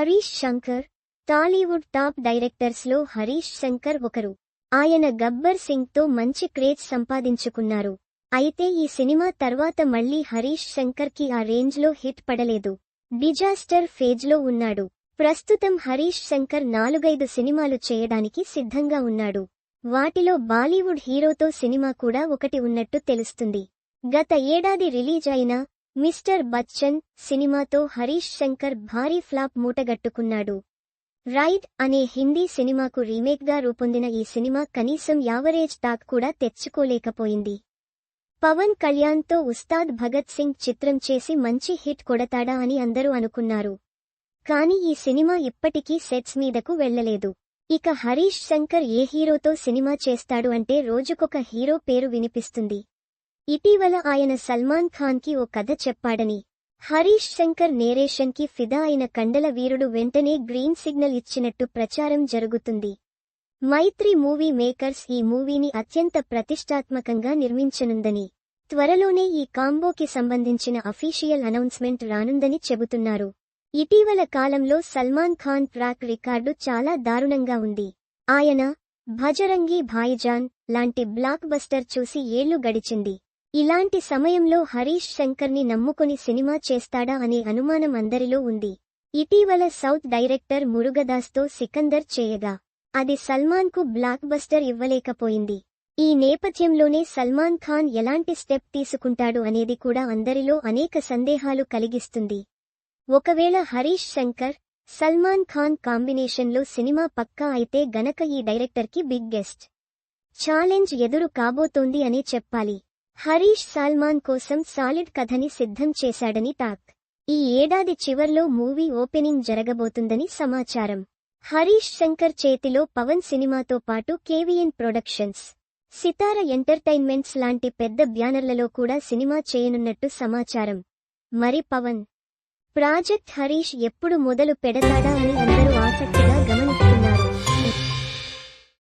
Harish Shankar Tollywood top డైరెక్టర్స్లో హరీష్ శంకర్ ఒకరు. ఆయన గబ్బర్ సింగ్తో మంచి క్రేజ్ సంపాదించుకున్నారు. అయితే ఈ సినిమా తర్వాత మళ్ళీ హరీష్ శంకర్కి ఆ రేంజ్లో హిట్ పడలేదు. డిజాస్టర్ ఫేజ్లో ఉన్నాడు. ప్రస్తుతం హరీష్ శంకర్ నాలుగైదు సినిమాలు చేయడానికి సిద్ధంగా ఉన్నాడు. వాటిలో బాలీవుడ్ హీరోతో సినిమా కూడా ఒకటి ఉన్నట్టు తెలుస్తుంది. గత ఏడాది రిలీజ్ అయిన మిస్టర్ బచ్చన్ సినిమాతో హరీష్ శంకర్ భారీ ఫ్లాప్ మూటగట్టుకున్నాడు. రైడ్ అనే హిందీ సినిమాకు రీమేక్గా రూపొందిన ఈ సినిమా కనీసం యావరేజ్ టాక్ కూడా తెచ్చుకోలేకపోయింది. పవన్ కళ్యాణ్తో ఉస్తాద్ భగత్ సింగ్ చిత్రం చేసి మంచి హిట్ కొడతాడా అని అందరూ అనుకున్నారు. కాని ఈ సినిమా ఇప్పటికీ సెట్స్ మీదకు వెళ్ళలేదు ఇక హరీష్ శంకర్ ఏ హీరోతో సినిమా చేస్తాడు అంటే రోజుకొక హీరో పేరు వినిపిస్తుంది. ఇటీవల ఆయన సల్మాన్ ఖాన్కి ఓ కథ చెప్పాడని. హరీష్ శంకర్ నేరేషన్కి ఫిదా అయిన కండల వీరుడు వెంటనే గ్రీన్ సిగ్నల్ ఇచ్చినట్టు ప్రచారం జరుగుతుంది. మైత్రి మూవీ మేకర్స్ ఈ మూవీని అత్యంత ప్రతిష్టాత్మకంగా నిర్మించనుందని త్వరలోనే ఈ కాంబోకి సంబంధించిన అఫీషియల్ అనౌన్స్మెంట్ రానుందని చెబుతున్నారు. ఇటీవల కాలంలో సల్మాన్ ఖాన్ ట్రాక్ రికార్డు చాలా దారుణంగా ఉంది. ఆయన భజరంగి భాయిజాన్ లాంటి బ్లాక్ బస్టర్ చూసి ఏళ్ళు గడిచింది. ఇలాంటి సమయంలో హరీష్ శంకర్ని నమ్ముకుని సినిమా చేస్తాడా అనే అనుమానం అందరిలో ఉంది. ఇటీవల సౌత్ డైరెక్టర్ మురుగదాస్తో సికందర్ చేయగా అది సల్మాన్కు బ్లాక్ బస్టర్ ఇవ్వలేకపోయింది. ఈ నేపథ్యంలోనే సల్మాన్ ఖాన్ ఎలాంటి స్టెప్ తీసుకుంటాడు అనేది కూడా అందరిలో అనేక సందేహాలు కలిగిస్తుంది. ఒకవేళ హరీష్ శంకర్ సల్మాన్ ఖాన్ కాంబినేషన్లో సినిమా పక్కా అయితే గనక ఈ డైరెక్టర్కి బిగ్ గెస్ట్ ఛాలెంజ్ ఎదురు కాబోతోంది అనే చెప్పాలి. హరీష్ సాల్మాన్ కోసం సాలిడ్ కథని సిద్ధం చేశాడని టాక్ ఈ ఏడాది చివర్లో మూవీ ఓపెనింగ్ జరగబోతుందని సమాచారం. హరీష్ శంకర్ చేతిలో పవన్ సినిమాతో పాటు కేవీఎన్ ప్రొడక్షన్స్. సితార ఎంటర్టైన్మెంట్స్ లాంటి పెద్ద బ్యానర్లలో కూడా సినిమా చేయనున్నట్టు సమాచారం. మరి పవన్? ప్రాజెక్ట్ హరీష్ ఎప్పుడు మొదలు పెడతాడా అని అందరూ ఆసక్తిగా గమనిస్తున్నారు.